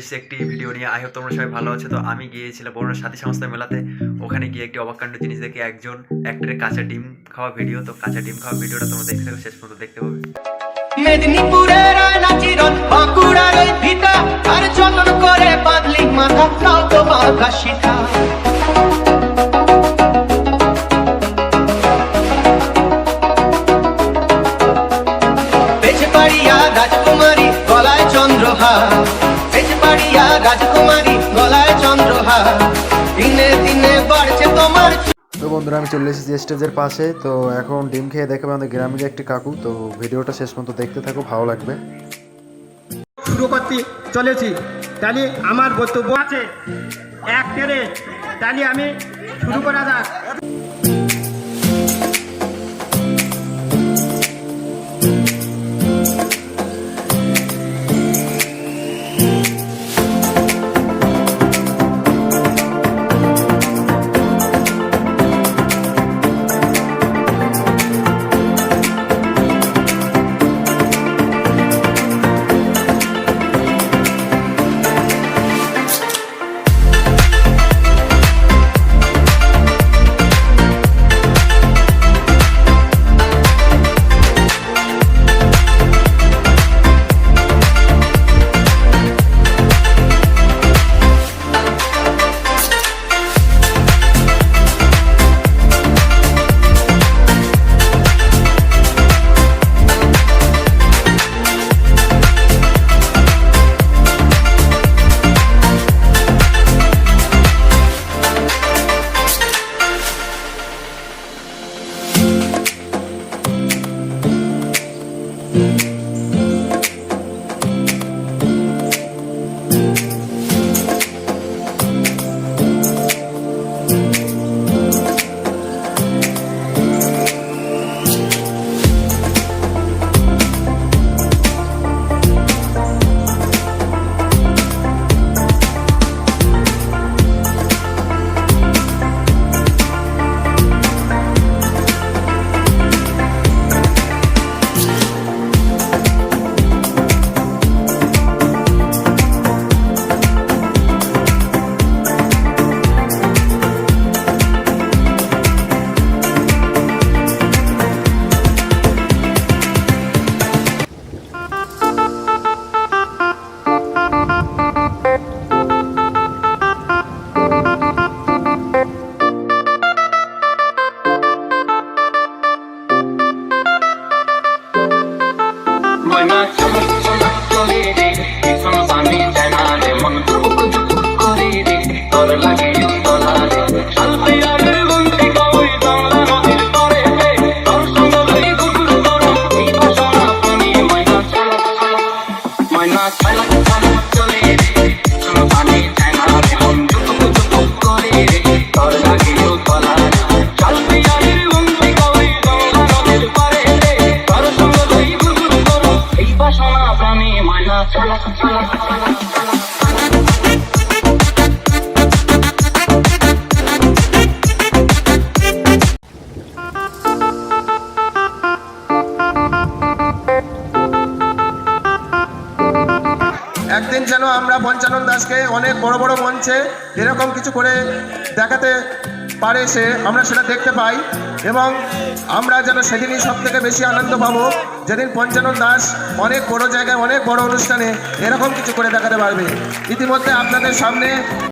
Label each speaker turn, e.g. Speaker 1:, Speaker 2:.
Speaker 1: এসেছি একটি ভিডিও নিয়ে। আই হোপ তোমরা সবাই ভালো আছো। তো আমি গিয়েছিলাম বড় সাথী সংস্থা মেলাতে। ওখানে গিয়ে একটি অবাকাণ্ড জিনিস দেখে একজন অ্যাক্টরের কাঁচা ডিম খাওয়া ভিডিও তো কাঁচা ডিম খাওয়া ভিডিওটা তোমরা দেখতে শেষ পর্যন্ত দেখতে পাবে।
Speaker 2: মেদিনীপুরের রাজকুমারী গলায় চন্দ্রহার। দিনে দিনে বাড়ছে তোমার
Speaker 3: তো বন্ধুরা আমি চলে এসেছি স্টেজের পাশে। তো এখন ডিম খেয়ে দেখাবে আমাদের গ্রামের একটি কাকু। তো ভিডিওটা শেষ পর্যন্ত দেখতে থাকো ভালো লাগবে।
Speaker 4: শুরু করতে চলেছি। তাহলে আমার বক্তব্য আছে। এক টেরে। তাহলে আমি শুরু করা যাক।
Speaker 5: 思ます。
Speaker 6: একদিন যেন আমরা পঞ্চানন দাসকে অনেক বড় বড় মঞ্চে এরকম কিছু করে দেখাতে পারে সে, আমরা সেটা দেখতে পাই এবং আমরা যেন সেদিনই সব থেকে বেশি আনন্দ পাবো। যেদিন পঞ্চানন দাস অনেক বড় জায়গায়, অনেক বড় অনুষ্ঠানে এরকম কিছু করে দেখাতে পারবে। ইতিমধ্যে আপনাদের সামনে